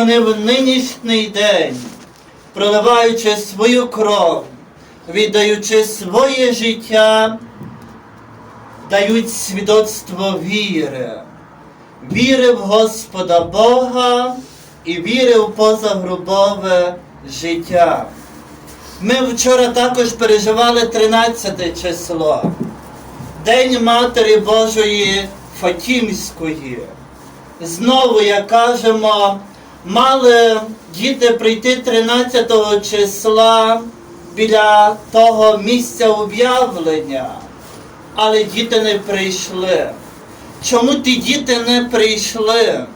Вони в нинішній день, проливаючи свою кров, віддаючи своє життя, дають свідоцтво віри, віри в Господа Бога і віри в позагрубове життя. Ми вчора також переживали 13 число, День Матері Божої Фатімської. Знову, як кажемо, мали діти прийти 13 числа біля того місця об'явлення, але діти не прийшли. Чому ті діти не прийшли?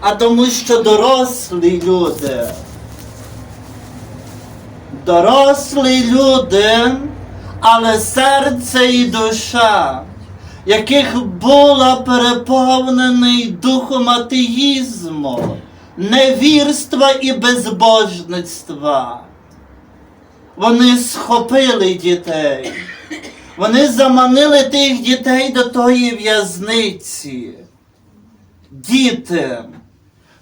А тому, що дорослі люди, дорослі люди, але серце і душа, яких була переповнений духом атеїзму, невірства і безбожництва. Вони схопили дітей, вони заманили тих дітей до тої в'язниці. Діти,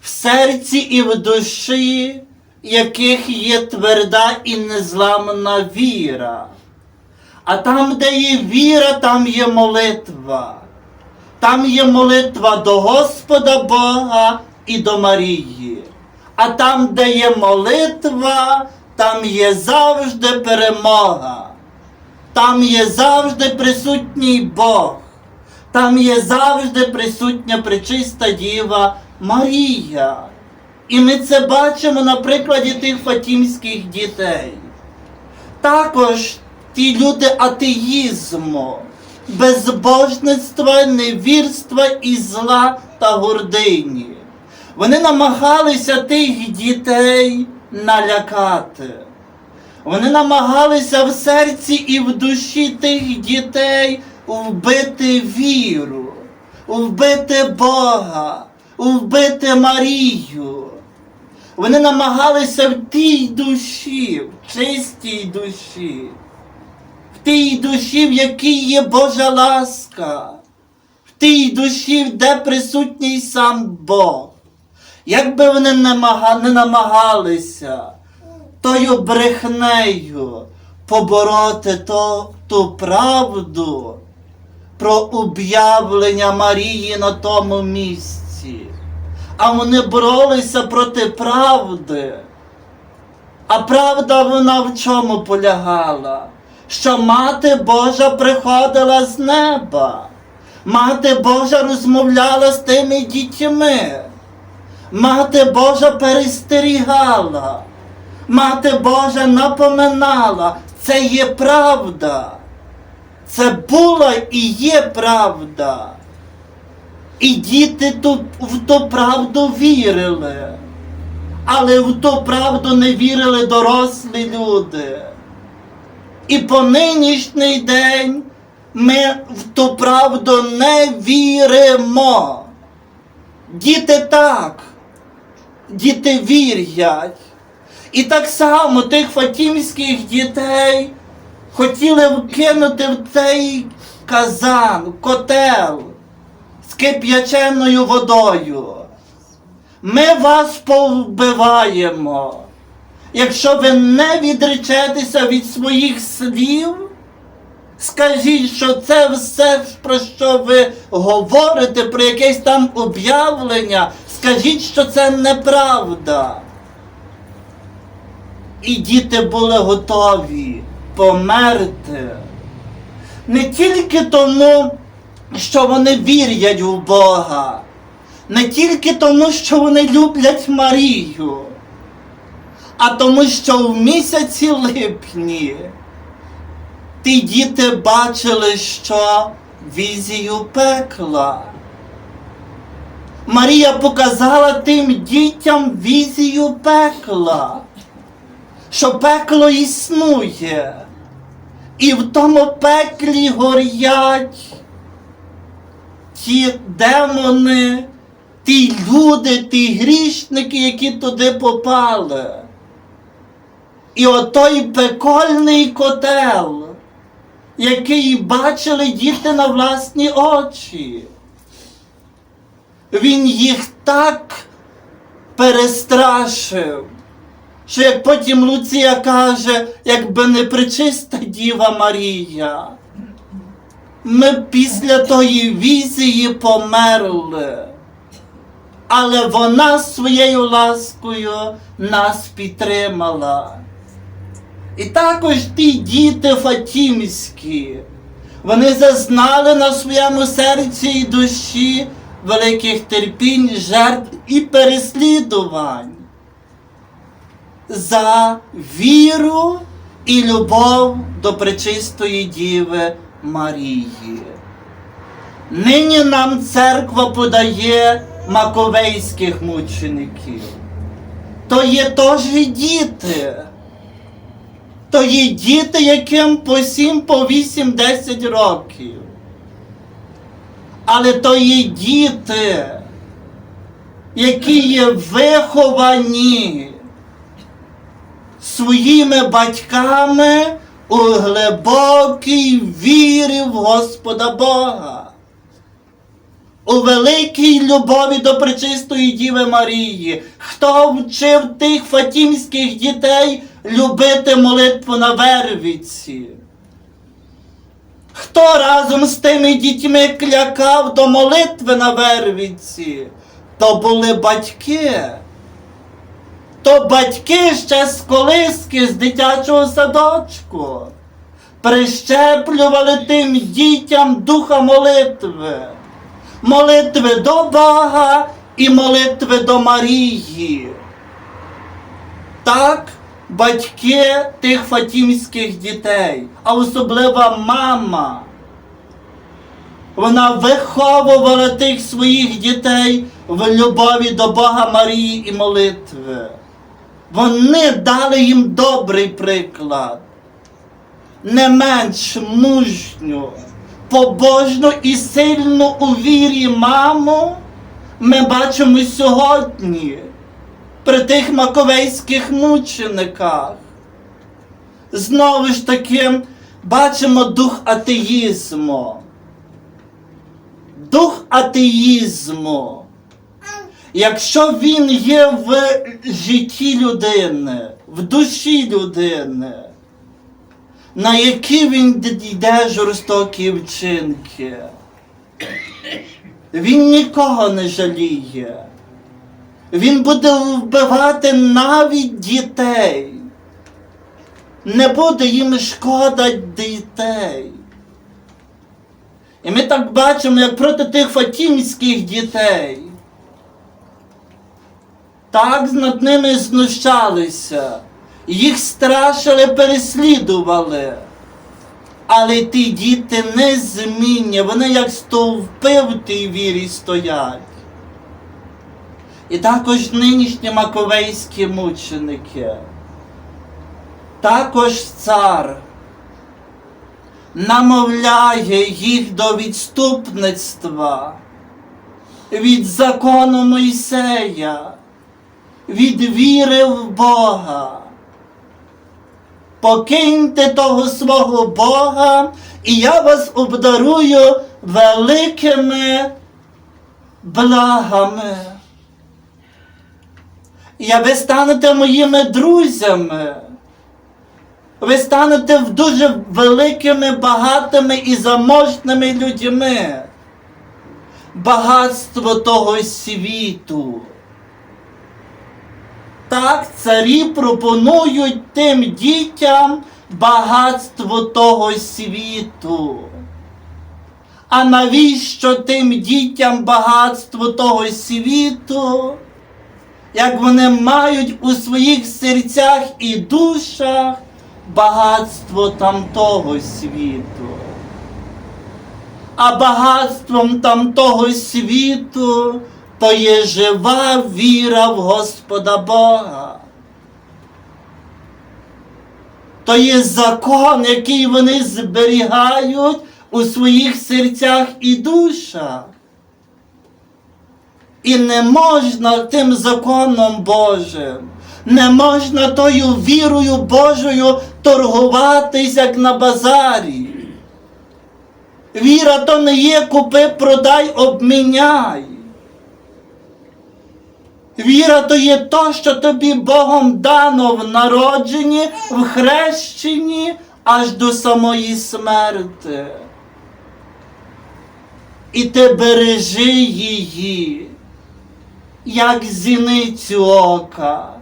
в серці і в душі, яких є тверда і незламна віра. А там, де є віра, там є молитва. Там є молитва до Господа Бога і до Марії. А там, де є молитва, там є завжди перемога. Там є завжди присутній Бог. Там є завжди присутня пречиста Діва Марія. І ми це бачимо на прикладі тих фатімських дітей. Також ті люди атеїзму, безбожництва, невірства і зла та гордині. Вони намагалися тих дітей налякати. Вони намагалися в серці і в душі тих дітей вбити віру, вбити Бога, вбити Марію. Вони намагалися в тій душі, в чистій душі, в тій душі, в якій є Божа ласка, в тій душі, де присутній сам Бог. Як би вони не намагалися тою брехнею побороти то, ту правду про об'явлення Марії на тому місці. А вони боролися проти правди. А правда вона в чому полягала? Що мати Божа приходила з неба. Мати Божа розмовляла з тими дітьми. Мати Божа перестерігала. Мати Божа напоминала. Це є правда. Це була і є правда. І діти ту, в ту правду вірили. Але в ту правду не вірили дорослі люди. І по нинішній день ми в ту правду не віримо. Діти так, діти вірять. І так само тих фатімських дітей хотіли вкинути в цей казан, котел з кип'яченою водою. Ми вас повбиваємо. Якщо ви не відречетеся від своїх слів, скажіть, що це все, про що ви говорите, про якесь там об'явлення, скажіть, що це неправда. І діти були готові померти. Не тільки тому, що вони вірять в Бога, не тільки тому, що вони люблять Марію, а тому, що в місяці липні ті діти бачили, що візію пекла. Марія показала тим дітям візію пекла, що пекло існує, і в тому пеклі горять ті демони, ті люди, ті грішники, які туди попали. І отой пекольний котел, який бачили діти на власні очі. Він їх так перестрашив. Що як потім Луція каже, якби не причиста Діва Марія, ми після тої візії померли. Але вона своєю ласкою нас підтримала. І також ті діти Фатімські, вони зазнали на своєму серці і душі великих терпінь, жертв і переслідувань за віру і любов до пречистої Діви Марії. Нині нам церква подає маковейських мучеників. То є теж діти. То є діти, яким по 7, по 8, 10 років. Але то є діти, які є виховані своїми батьками у глибокій вірі в Господа Бога, у великій любові до пречистої Діви Марії. Хто вчив тих фатімських дітей любити молитву на Вервіці? Хто разом з тими дітьми клякав до молитви на Вервіці? То були батьки. То батьки ще з колиски, з дитячого садочку. Прищеплювали тим дітям духа молитви. Молитви до Бога і молитви до Марії. Так, батьки тих фатімських дітей, а особлива мама. Вона виховувала тих своїх дітей в любові до Бога Марії і молитви. Вони дали їм добрий приклад, не менш мужню, побожну і сильну у вірі маму ми бачимо сьогодні при тих маковейських мучениках. Знову ж таки бачимо дух атеїзму. Дух атеїзму. Якщо він є в житті людини, в душі людини, на які він йде жорстокі вчинки, він нікого не жаліє. Він буде вбивати навіть дітей. Не буде їм шкода дітей. І ми так бачимо, як проти тих фатімських дітей. Так над ними знущалися, їх страшили, переслідували. Але ті діти не змінні, вони як стовпи в тій вірі стоять. І також нинішні маковейські мученики, також цар намовляє їх до відступництва від закону Мойсея, від віри в Бога. Покиньте того свого Бога, і я вас обдарую великими благами. І ви станете моїми друзями. Ви станете дуже великими, багатими і заможними людьми. Багатство того світу. Так, царі пропонують тим дітям багатство того світу. А навіщо тим дітям багатство того світу? Як вони мають у своїх серцях і душах багатство тамтого світу. А багатством тамтого світу то є жива віра в Господа Бога. То є закон, який вони зберігають у своїх серцях і душах. І не можна тим законом Божим, не можна тою вірою Божою торгуватись, як на базарі. Віра то не є купи, продай, обміняй. Віра то є то, що тобі Богом дано в народженні, в хрещенні аж до самої смерти. І ти бережи її, як зіницю ока.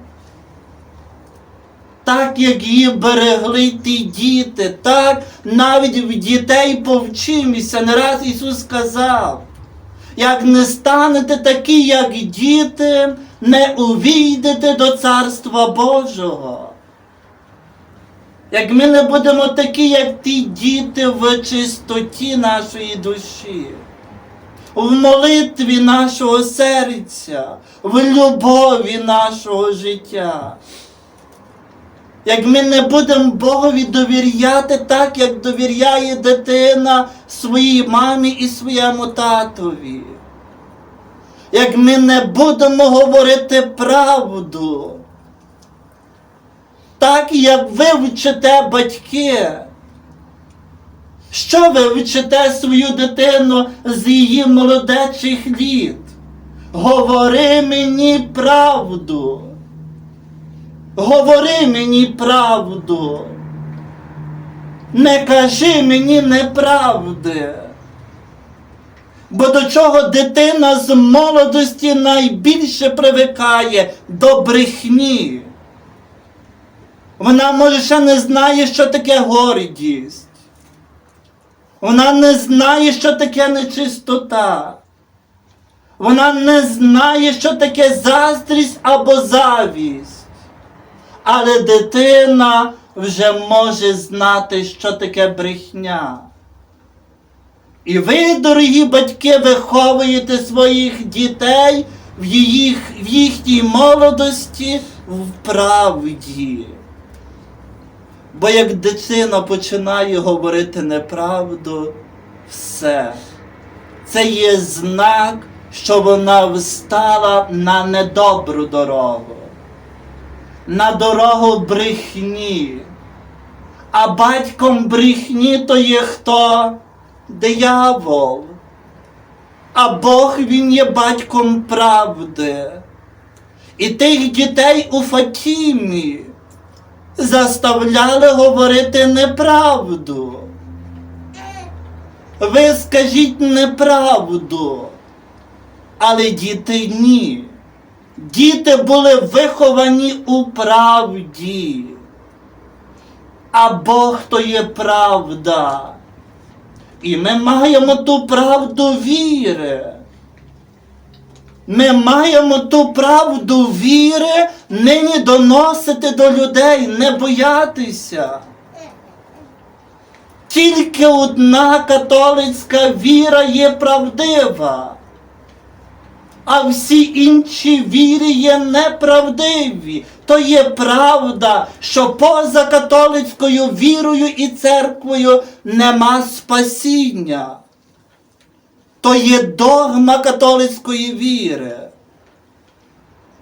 Так, як її берегли ті діти, так навіть в дітей повчимося. Не раз Ісус сказав, як не станете такі, як діти, не увійдете до Царства Божого. Як ми не будемо такі, як ті діти в чистоті нашої душі, в молитві нашого серця, в любові нашого життя. Як ми не будемо Богові довіряти так, як довіряє дитина своїй мамі і своєму татові. Як ми не будемо говорити правду, так як ви вчите батьки. Що ви вчите свою дитину з її молодечих літ? Говори мені правду. Говори мені правду. Не кажи мені неправди. Бо до чого дитина з молодості найбільше привикає до брехні. Вона може ще не знає, що таке гордість. Вона не знає, що таке нечистота. Вона не знає, що таке заздрість або завість. Але дитина вже може знати, що таке брехня. І ви, дорогі батьки, виховуєте своїх дітей в, їх, в їхній молодості в правді. Бо як дитина починає говорити неправду, все. Це є знак, що вона встала на недобру дорогу на дорогу брехні. А батьком брехні то є хто? Диявол. А Бог він є батьком правди. І тих дітей у Фатімі заставляли говорити неправду. Ви скажіть неправду, але діти ні. Діти були виховані у правді. А Бог то є правда. І ми маємо ту правду віри. Ми маємо ту правду віри нині доносити до людей, не боятися. Тільки одна католицька віра є правдива а всі інші віри є неправдиві. То є правда, що поза католицькою вірою і церквою нема спасіння. То є догма католицької віри.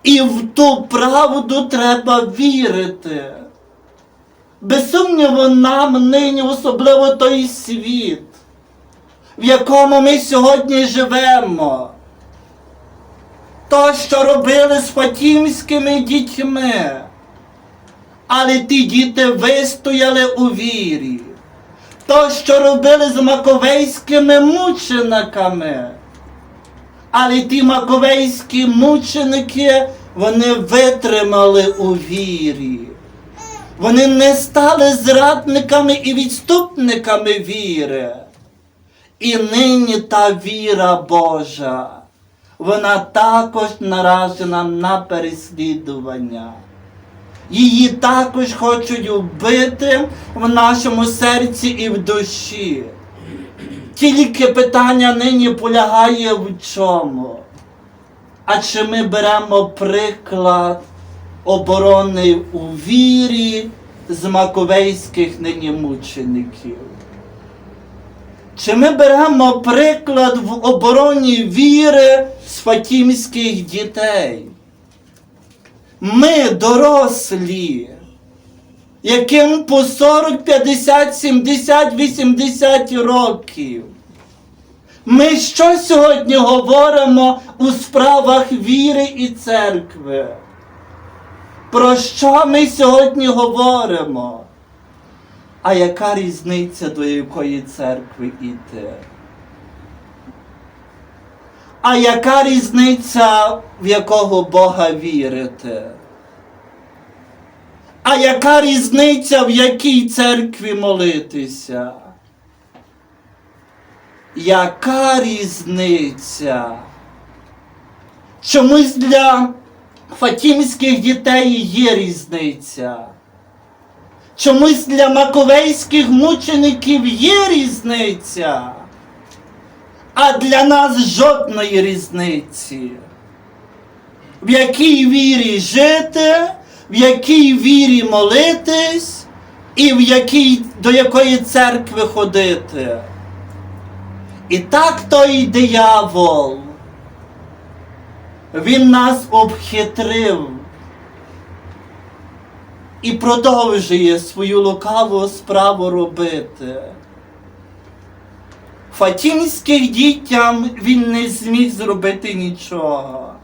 І в ту правду треба вірити. Без сумніву, нам нині особливо той світ, в якому ми сьогодні живемо то, що робили з фатімськими дітьми. Але ті діти вистояли у вірі. То, що робили з маковейськими мучениками. Але ті маковейські мученики, вони витримали у вірі. Вони не стали зрадниками і відступниками віри. І нині та віра Божа вона також наражена на переслідування. Її також хочуть вбити в нашому серці і в душі. Тільки питання нині полягає в чому? А чи ми беремо приклад оборони у вірі з маковейських нині мучеників? Чи ми беремо приклад в обороні віри з фатімських дітей? Ми дорослі, яким по 40, 50, 70, 80 років. Ми що сьогодні говоримо у справах віри і церкви? Про що ми сьогодні говоримо? А яка різниця до якої церкви йти? А яка різниця, в якого Бога вірити? А яка різниця, в якій церкві молитися? Яка різниця? Чомусь для фатімських дітей є різниця. Чомусь для маковейських мучеників є різниця. А для нас жодної різниці. В якій вірі жити, в якій вірі молитись, і в якій, до якої церкви ходити. І так той диявол. Він нас обхитрив і продовжує свою лукаву справу робити. Фатімських дітям він не зміг зробити нічого.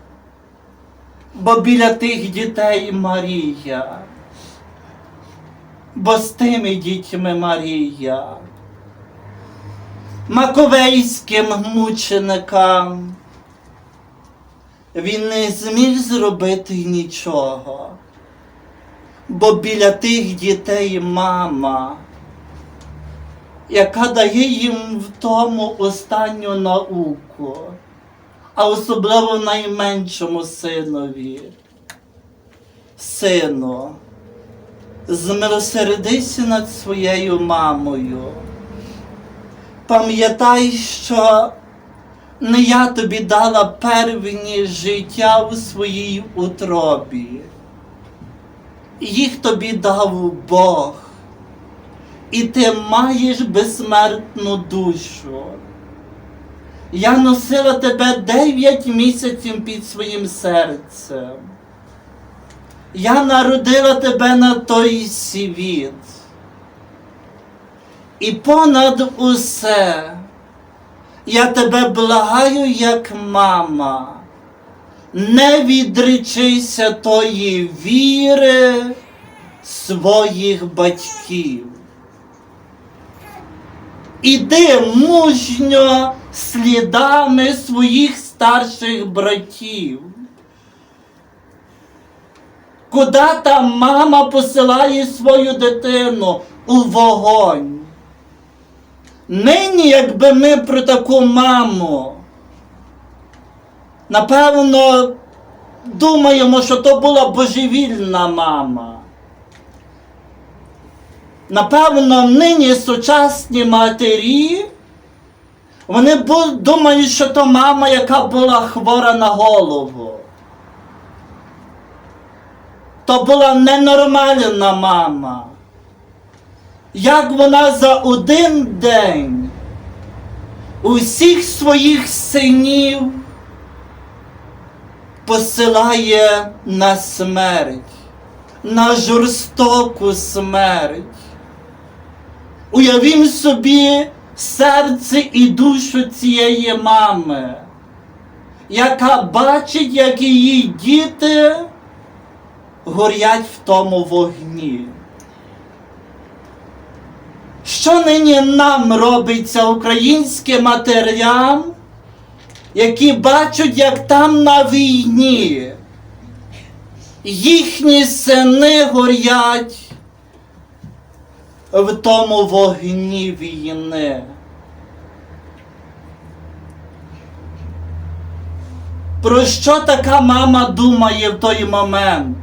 Бо біля тих дітей Марія. Бо з тими дітьми Марія. Маковейським мученикам він не зміг зробити нічого. Бо біля тих дітей мама, яка дає їм в тому останню науку, а особливо найменшому синові. Сину, змилосердися над своєю мамою. Пам'ятай, що не я тобі дала первні життя у своїй утробі. Їх тобі дав Бог, і ти маєш безсмертну душу. Я носила тебе дев'ять місяців під своїм серцем. Я народила тебе на той світ. І понад усе я тебе благаю, як мама. Не відречися тої віри своїх батьків. Іди мужньо слідами своїх старших братів. Куди там мама посилає свою дитину у вогонь? Нині, якби ми про таку маму, напевно, думаємо, що то була божевільна мама. Напевно, нині сучасні матері, вони думають, що то мама, яка була хвора на голову. То була ненормальна мама. Як вона за один день усіх своїх синів посилає на смерть, на жорстоку смерть. Уявім собі серце і душу цієї мами, яка бачить, як її діти горять в тому вогні. Що нині нам робиться українським матерям, які бачать, як там на війні їхні сини горять в тому вогні війни. Про що така мама думає в той момент?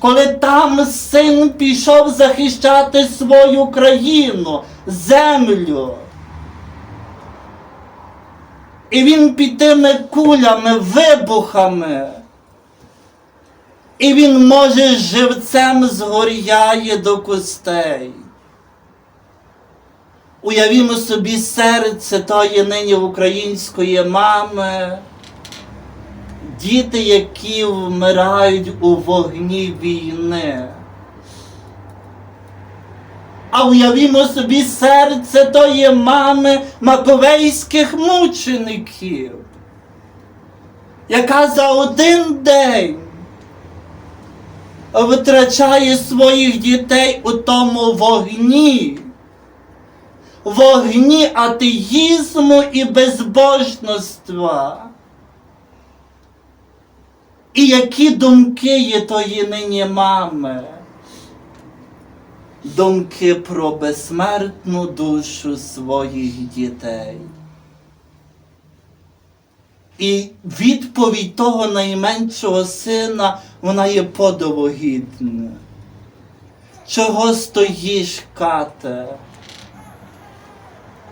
Коли там син пішов захищати свою країну, землю. І він під тими кулями, вибухами. І він, може, живцем згоряє до костей. Уявімо собі серце тої нині української мами, діти, які вмирають у вогні війни. А уявімо собі серце тої мами маковейських мучеників, яка за один день витрачає своїх дітей у тому вогні, вогні атеїзму і безбожництва. І які думки є тої нині мами? Думки про безсмертну душу своїх дітей. І відповідь того найменшого сина, вона є подовогідна. Чого стоїш, кате?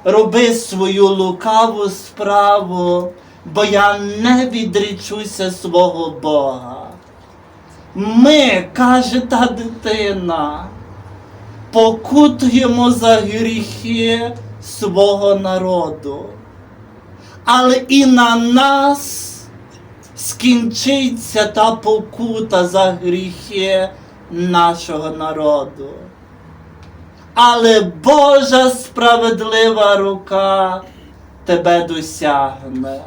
Роби свою лукаву справу, бо я не відречуся свого Бога. Ми, каже та дитина, покутуємо за гріхи свого народу. Але і на нас скінчиться та покута за гріхи нашого народу. Але Божа справедлива рука тебе досягне.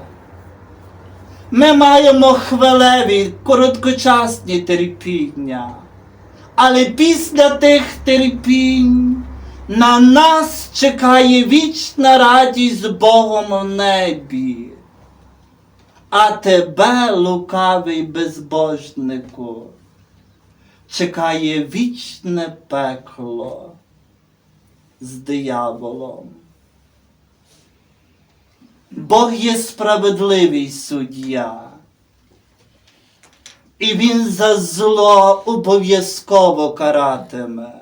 Ми маємо хвилеві, короткочасні терпіння. Але після тих терпінь на нас чекає вічна радість з Богом в небі. А тебе, лукавий безбожнику, чекає вічне пекло з дияволом. Бог є справедливий суддя. І він за зло обов'язково каратиме.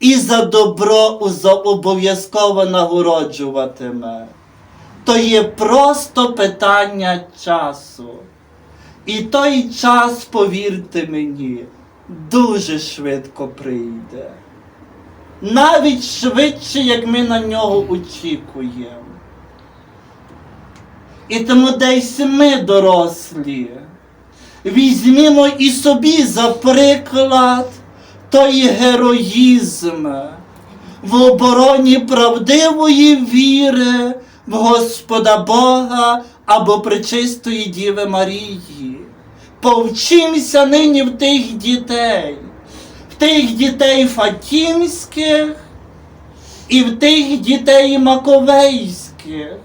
І за добро обов'язково нагороджуватиме. То є просто питання часу. І той час, повірте мені, дуже швидко прийде. Навіть швидше, як ми на нього очікуємо. І тому десь ми, дорослі, візьмімо і собі за приклад той героїзм в обороні правдивої віри в Господа Бога або Пречистої Діви Марії. Повчимося нині в тих дітей, в тих дітей Фатімських і в тих дітей Маковейських.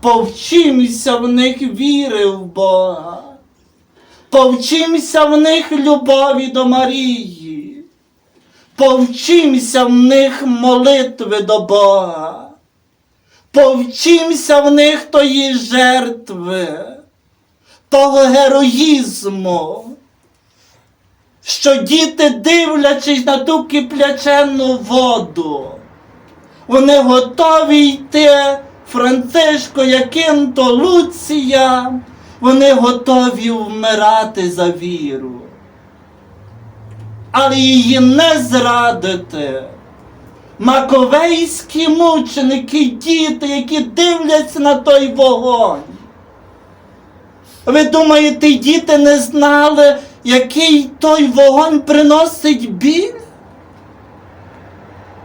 Повчимося в них віри в Бога. Повчимося в них любові до Марії. Повчимося в них молитви до Бога. Повчимося в них тої жертви, того героїзму, що діти, дивлячись на ту киплячену воду, вони готові йти, Францишко, Якинто, Луція, вони готові вмирати за віру. Але її не зрадити. Маковейські мученики, діти, які дивляться на той вогонь. Ви думаєте, діти не знали, який той вогонь приносить біль?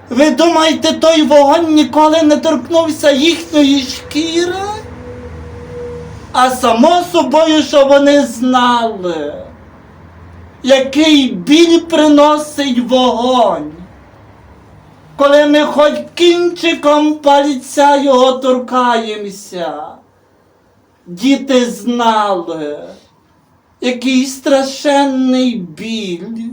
Ви думаєте, той вогонь ніколи не торкнувся їхньої шкіри? А само собою, що вони знали, який біль приносить вогонь. Коли ми хоч кінчиком пальця його торкаємося, діти знали, який страшенний біль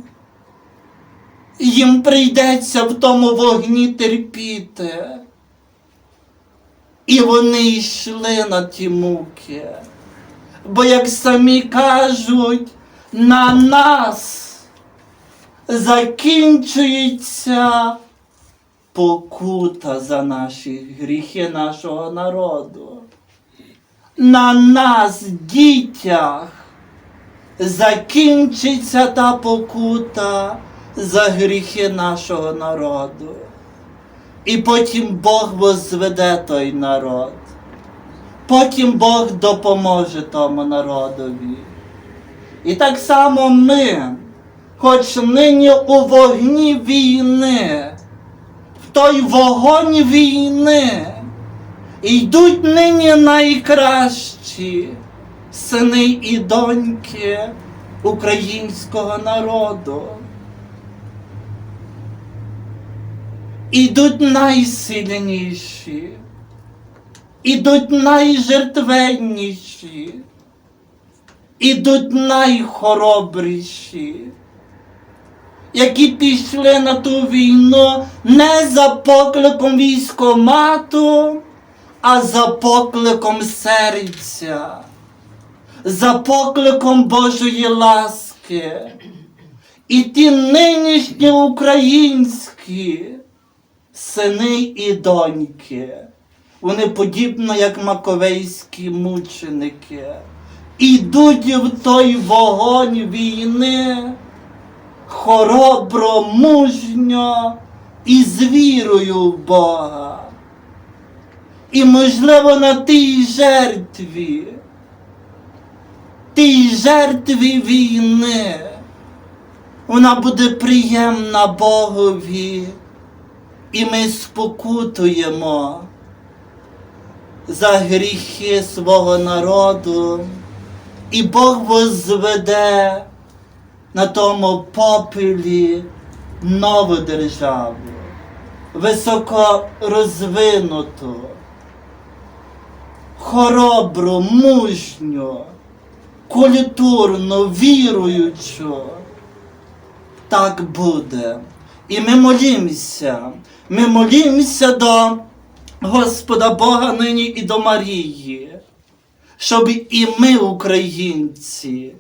їм прийдеться в тому вогні терпіти. І вони йшли на ті муки. Бо, як самі кажуть, на нас закінчується покута за наші гріхи нашого народу. На нас, дітях, закінчиться та покута за гріхи нашого народу. І потім Бог возведе той народ. Потім Бог допоможе тому народові. І так само ми хоч нині у вогні війни, в той вогонь війни, йдуть нині найкращі сини і доньки українського народу. Ідуть найсильніші, ідуть найжертвенніші, ідуть найхоробріші, які пішли на ту війну не за покликом військомату, а за покликом серця, за покликом Божої ласки. І ті нинішні українські сини і доньки, вони подібно як маковейські мученики, ідуть в той вогонь війни хоробро, мужньо і з вірою в Бога. І можливо на тій жертві, тій жертві війни, вона буде приємна Богові, і ми спокутуємо за гріхи свого народу, і Бог возведе на тому попелі нову державу, високо розвинуту, хоробру, мужню, культурну, віруючу. Так буде. І ми молімося, ми молімося до Господа Бога нині і до Марії, щоб і ми, українці,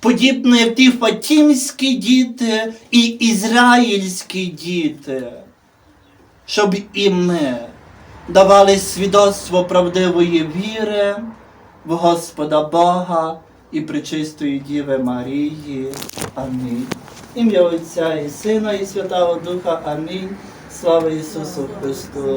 подібно як ті фатімські діти і ізраїльські діти, щоб і ми давали свідоцтво правдивої віри в Господа Бога і Пречистої Діви Марії. Амінь. Ім'я Отця і Сина, і Святого Духа. Амінь. Слава Ісусу Христу!